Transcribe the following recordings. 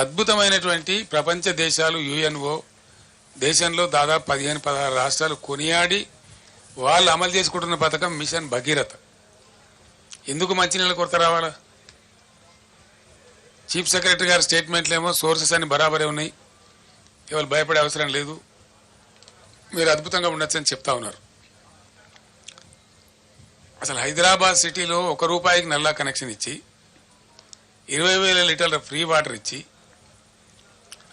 అద్భుతమైనటువంటి ప్రపంచ దేశాలు యుఎన్ఓ దేశంలో దాదాపు పదిహేను పదహారు రాష్ట్రాలు కొనియాడి వాళ్ళు అమలు చేసుకుంటున్న పథకం మిషన్ భగీరథ. ఎందుకు మంచినీళ్ళ కొరత రావాలా? చీఫ్ సెక్రటరీ గారి స్టేట్మెంట్లు ఏమో సోర్సెస్ అన్ని బరాబరే ఉన్నాయి. ఎవరు భయపడే అవసరం లేదు. మీరు అద్భుతంగా ఉండొచ్చని చెప్తా ఉన్నారు. అసలు హైదరాబాద్ సిటీలో ఒక రూపాయికి నల్లా కనెక్షన్ ఇచ్చి ఇరవై వేల లీటర్ల ఫ్రీ వాటర్ ఇచ్చి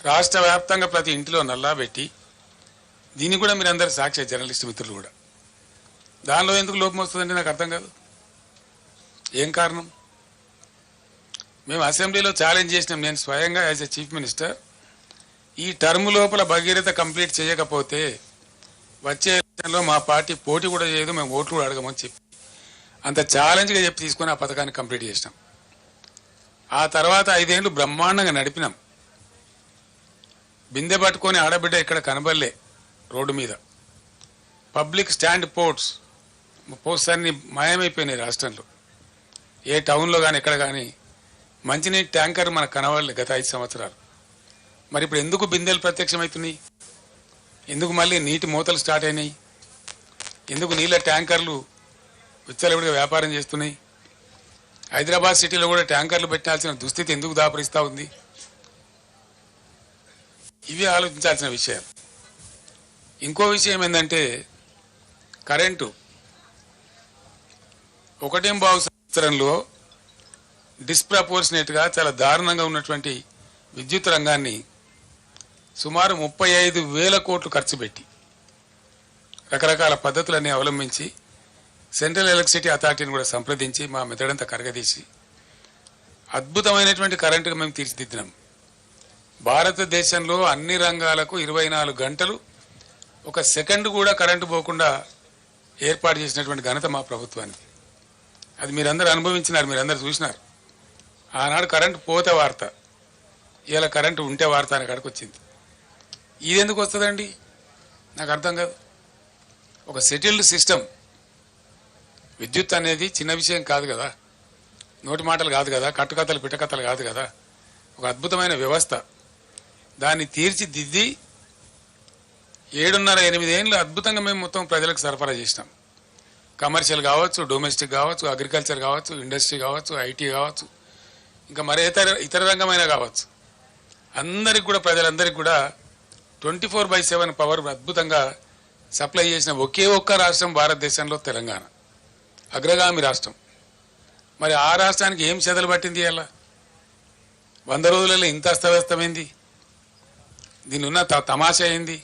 రాష్ట్ర వ్యాప్తంగా ప్రతి ఇంటిలో నల్లా పెట్టి దీన్ని కూడా మీరు అందరు సాక్షి జర్నలిస్ట్ మిత్రులు కూడా. దానిలో ఎందుకు లోపం వస్తుందంటే నాకు అర్థం కాదు. ఏం కారణం? మేము అసెంబ్లీలో ఛాలెంజ్ చేసినాం. నేను స్వయంగా యాజ్ ఎ చీఫ్ మినిస్టర్ ఈ టర్మ్ లోపల భగీరథ కంప్లీట్ చేయకపోతే వచ్చే ఎలక్షన్లో మా పార్టీ పోటీ కూడా చేయదు మేము ఓట్లు కూడా అడగమని చెప్పి. అంత ఛాలెంజ్గా చెప్పి తీసుకొని ఆ పథకాన్ని కంప్లీట్ చేసినాం. ఆ తర్వాత ఐదేళ్ళు బ్రహ్మాండంగా నడిపినాం. బిందె పట్టుకొని ఆడబిడ్డ ఇక్కడ కనబడలే రోడ్డు మీద. పబ్లిక్ స్టాండ్ పోర్ట్స్ పోస్ట్స్ అన్ని మాయమైపోయినాయి రాష్ట్రంలో. ఏ టౌన్లో కానీ ఎక్కడ కానీ మంచినీటి ట్యాంకర్ మనకు కనబడలే గత ఐదు సంవత్సరాలు. మరి ఇప్పుడు ఎందుకు బిందెలు ప్రత్యక్షమవుతున్నాయి? ఎందుకు మళ్ళీ నీటి మూతలు స్టార్ట్ అయినాయి? ఎందుకు నీళ్ళ ట్యాంకర్లు విచ్చలవిడిగా వ్యాపారం చేస్తున్నాయి? హైదరాబాద్ సిటీలో కూడా ట్యాంకర్లు పెట్టాల్సిన దుస్థితి ఎందుకు దాపరిస్తూ ఉంది? ఇవి ఆలోచించాల్సిన విషయం. ఇంకో విషయం ఏంటంటే కరెంటు. ఒకటేం బావు సంవత్సరంలో డిస్ప్రపోర్షనేట్గా చాలా దారుణంగా ఉన్నటువంటి విద్యుత్ రంగాన్ని సుమారు ముప్పై ఐదు వేల కోట్లు ఖర్చు పెట్టి రకరకాల పద్ధతులన్నీ అవలంబించి సెంట్రల్ ఎలక్ట్రిసిటీ అథారిటీని కూడా సంప్రదించి మా మెదడంతా కరగదీసి అద్భుతమైనటువంటి కరెంటుగా మేము తీర్చిదిద్దినాం. భారతదేశంలో అన్ని రంగాలకు ఇరవై నాలుగు గంటలు ఒక సెకండ్ కూడా కరెంటు పోకుండా ఏర్పాటు చేసినటువంటి ఘనత మా ప్రభుత్వానికి. అది మీరందరూ అనుభవించినారు మీరందరూ చూసినారు. ఆనాడు కరెంటు పోతే వార్త. ఇలా కరెంటు ఉంటే వార్త అని అక్కడికి వచ్చింది. ఇది ఎందుకు వస్తుందండి? నాకు అర్థం కాదు. ఒక సెటిల్డ్ సిస్టమ్ విద్యుత్ అనేది చిన్న విషయం కాదు కదా. నోటి మాటలు కాదు కదా. కట్టుకథలు పిట్టకథలు కాదు కదా. ఒక అద్భుతమైన వ్యవస్థ. దాన్ని తీర్చిదిద్ది ఏడున్నర ఎనిమిది ఏళ్ళు అద్భుతంగా మేము మొత్తం ప్రజలకు సరఫరా చేసినాం. కమర్షియల్ కావచ్చు డొమెస్టిక్ కావచ్చు అగ్రికల్చర్ కావచ్చు ఇండస్ట్రీ కావచ్చు ఐటీ కావచ్చు ఇంకా మరే ఇతర ఇతర రంగమైనా కావచ్చు. అందరికి కూడా ప్రజలందరికీ కూడా twenty four by seven power అద్భుతంగా సప్లై చేసిన ఒకే ఒక్క రాష్ట్రం భారతదేశంలో తెలంగాణ. అగ్రగామి రాష్ట్రం. మరి ఆ రాష్ట్రానికి ఏం చెదలు పట్టింది అలా వంద రోజులలో ఇంత అస్తవ్యస్తమైంది. దీని ఉన్న త- తమాషా ఏంది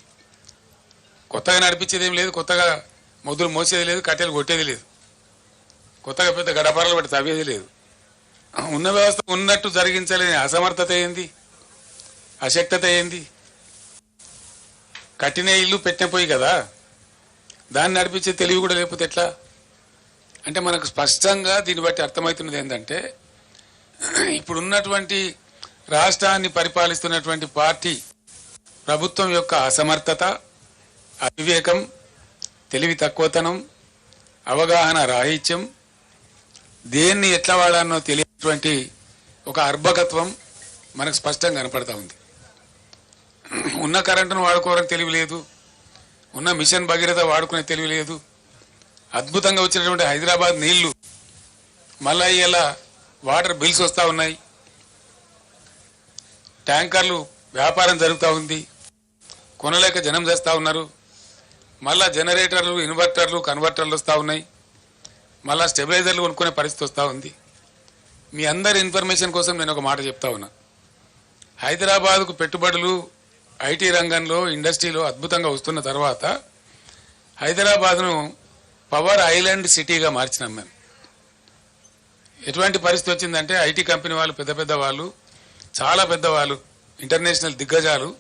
కొత్తగా నడిపించేది ఏం లేదు కొత్తగా మొద్దులు మోసేది లేదు కట్టెలు కొట్టేది లేదు. కొత్తగా పెద్ద గడపరలు పెట్టి తవ్వేది లేదు. ఉన్న వ్యవస్థ ఉన్నట్టు జరిగించలేని అసమర్థత ఏంది? అశక్తత ఏంది? కట్టిన ఇల్లు పెట్టినపోయి కదా? దాన్ని నడిపించే తెలివి కూడా లేకపోతే ఎట్లా? అంటే మనకు స్పష్టంగా దీన్ని బట్టి అర్థమవుతున్నది ఏంటంటే ఇప్పుడున్నటువంటి రాష్ట్రాన్ని పరిపాలిస్తున్నటువంటి పార్టీ ప్రభుత్వం యొక్క అసమర్థత అవివేకం తెలివి తక్కువతనం అవగాహన రాహిత్యం దేన్ని ఎట్లా వాడానో తెలియనటువంటి ఒక అర్భకత్వం మనకు స్పష్టంగా కనపడతా ఉంది. ఉన్న కరెంటును వాడుకోవడానికి తెలివి లేదు. ఉన్న మిషన్ భగీరథ వాడుకునే తెలివి లేదు. అద్భుతంగా వచ్చినటువంటి హైదరాబాద్ నీళ్ళు మళ్ళా ఇలా వాటర్ బిల్స్ వస్తూ ఉన్నాయి. ట్యాంకర్లు వ్యాపారం జరుగుతూ ఉంది. కొనలేక జనం చేస్తూ ఉన్నారు. మళ్ళా జనరేటర్లు ఇన్వర్టర్లు కన్వర్టర్లు వస్తూ ఉన్నాయి. మళ్ళా స్టెబిలైజర్లు కొనుక్కునే పరిస్థితి వస్తూ ఉంది. మీ అందరి ఇన్ఫర్మేషన్ కోసం నేను ఒక మాట చెప్తా ఉన్నా. హైదరాబాద్కు పెట్టుబడులు ఐటీ రంగంలో ఇండస్ట్రీలో అద్భుతంగా వస్తున్న తర్వాత హైదరాబాద్ను పవర్ ఐలాండ్ సిటీగా మార్చినాం మేము. ఎటువంటి పరిస్థితి వచ్చిందంటే ఐటీ కంపెనీ వాళ్ళు పెద్ద పెద్ద వాళ్ళు చాలా పెద్దవాళ్ళు ఇంటర్నేషనల్ దిగ్గజాలు.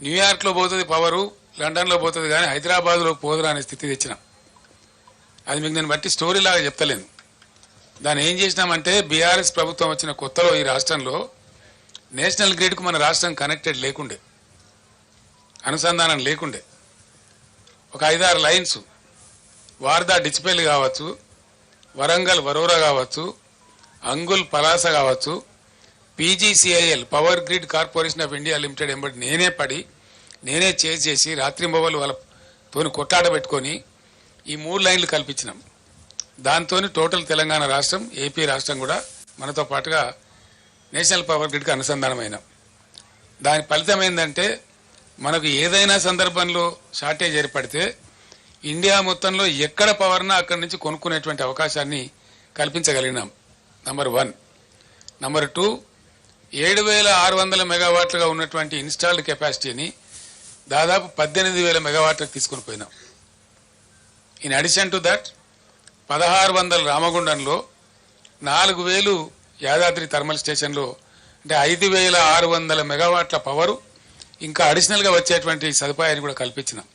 న్యూయార్క్లో పోతుంది పవరు లండన్లో పోతుంది కానీ హైదరాబాద్లో పోదురా అనే స్థితి తెచ్చినాం. అది మీకు నేను బట్టి స్టోరీ లాగా చెప్తలేను. దాన్ని ఏం చేసినామంటే బీఆర్ఎస్ ప్రభుత్వం వచ్చిన కొత్తలో ఈ రాష్ట్రంలో నేషనల్ గ్రిడ్కు మన రాష్ట్రం కనెక్టెడ్ లేకుండే. అనుసంధానం లేకుండే. ఒక ఐదారు లైన్స్. వార్దా డిచ్పల్లి కావచ్చు వరంగల్ వరోరా కావచ్చు అంగుల్ పలాస కావచ్చు PGCIL power grid corporation of India limited ఎంబడి నేనే పడి నేనే చేజ్ చేసి రాత్రింబవలు వాళ్ళతోని కొట్లాట పెట్టుకొని ఈ మూడు లైన్లు కల్పించినాం. దాంతో టోటల్ తెలంగాణ రాష్ట్రం ఏపీ రాష్ట్రం కూడా మనతో పాటుగా నేషనల్ పవర్ గ్రిడ్కి అనుసంధానమైన. దాని ఫలితం ఏంటంటే మనకు ఏదైనా సందర్భంలో షార్టేజ్ ఏర్పడితే ఇండియా మొత్తంలో ఎక్కడ పవర్నా అక్కడి నుంచి కొనుక్కునేటువంటి అవకాశాన్ని కల్పించగలిగినాం. Number one. నంబర్ టూ ఏడు వేల ఆరు వందల మెగావాట్లుగా ఉన్నటువంటి ఇన్స్టాల్డ్ కెపాసిటీని దాదాపు పద్దెనిమిది వేల మెగావాట్లకు తీసుకుని పోయినాం. ఇన్ అడిషన్ టు దట్ పదహారు వందల రామగుండంలో నాలుగు వేలు యాదాద్రి థర్మల్ స్టేషన్లో అంటే ఐదు వేల ఆరు వందల మెగావాట్ల పవరు ఇంకా అడిషనల్గా వచ్చేటువంటి సదుపాయాన్ని కూడా కల్పించినాం.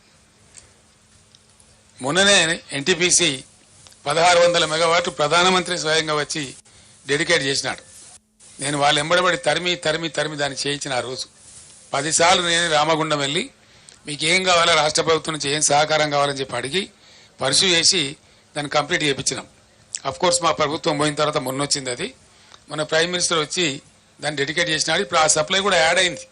మొన్ననే ఎన్టీపీసీ పదహారు వందల మెగావాట్లు ప్రధానమంత్రి స్వయంగా వచ్చి డెడికేట్ చేసినాడు. నేను వాళ్ళు ఎంబడబడి తరిమి తరిమి తరిమి దాన్ని చేయించిన ఆ రోజు. పదిసార్లు నేను రామగుండం వెళ్ళి మీకు ఏం కావాలో రాష్ట్ర ప్రభుత్వం నుంచి ఏం సహకారం కావాలని చెప్పి అడిగి పర్సూ చేసి దాన్ని కంప్లీట్ చేయించినాం. అఫ్కోర్స్ మా ప్రభుత్వం పోయిన తర్వాత మొన్న వచ్చింది అది. మన ప్రైమ్ మినిస్టర్ వచ్చి దాన్ని డెడికేట్ చేసినాడు. ఇప్పుడు ఆ సప్లై కూడా యాడ్ అయింది.